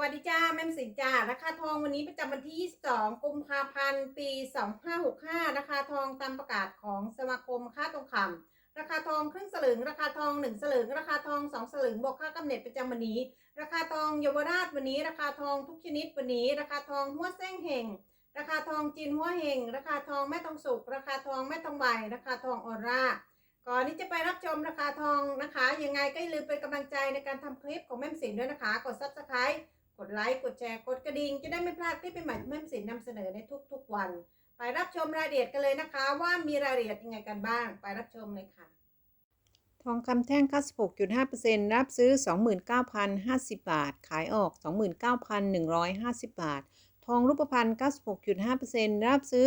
วัสดีจ้าแม่มสินจ้าราคาทองวันนี้ประจำวันที่ 22 กุมภาพันธ์ ปี 2565 ราคาทองตามประกาศของสมาคมค่าทองคำราคาทองครึ่งสลึง ราคาทอง 1 สลึง ราคาทอง 2 สลึง บวกค่ากำเนิดประจำวันนี้ ราคาทองเยาวราชวันนี้ ราคาทองทุกชนิดวันนี้ ราคาทองหัวเส้งเฮงราคาทองจีนหัวเฮงราคาทองแม่ทองสุก ราคาทองแม่ทองใบ ราคาทองออร่าก่อนที่จะไปรับชมราคาทองนะคะ ยังไงก็อย่าลืมเป็นกำลังใจในการทำคลิปของแม่มสินด้วยนะคะ กด subscribe กดไลค์ กดแชร์ กดกระดิ่ง จะได้ไม่พลาดคลิปใหม่ๆที่แม่สินนำเสนอในทุกๆวัน ไปรับชมรายละเอียดกันเลยนะคะ ว่ามีรายละเอียดยังไงกันบ้าง ไปรับชมเลยค่ะ ทองคำแท่ง 96.5%รับซื้อ 29,050 บาท ขายออก 29,150 บาท ทองรูปพรรณ 96.5%รับซื้อ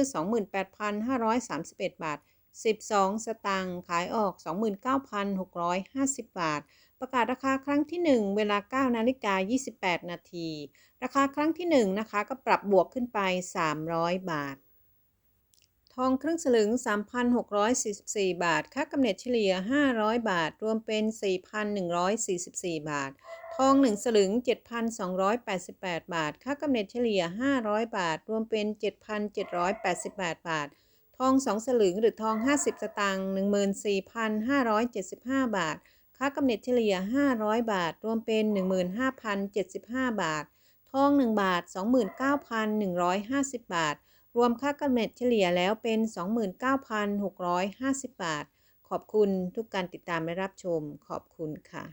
28,531 บาท 12 สตางค์ขายออก 29,650 บาท ประกาศราคาครั้งที่ 1 เวลา 9 นาฬิกา 28 นาที ราคาครั้งที่ 1 นะคะก็ปรับบวกขึ้นไป 300 บาท ทองครึ่งสลึง 3,644 บาท ค่ากำเนิดเฉลี่ย 500 บาท รวมเป็น 4,144 บาท ทอง 1 สลึง 7,288 บาท ค่ากำเนิดเฉลี่ย 500 บาท รวมเป็น 7,788 บาท ทอง 2 สลึงหรือทอง 50 สตางค์14,575 บาท ค่ากำเนิดเฉลี่ย 500 บาท รวมเป็น 15,075 บาท ทอง 1 บาท 29,150 บาท รวมค่ากำเนิดเฉลี่ยแล้วเป็น 29,650 บาท ขอบคุณทุกการติดตามและรับชม ขอบคุณค่ะ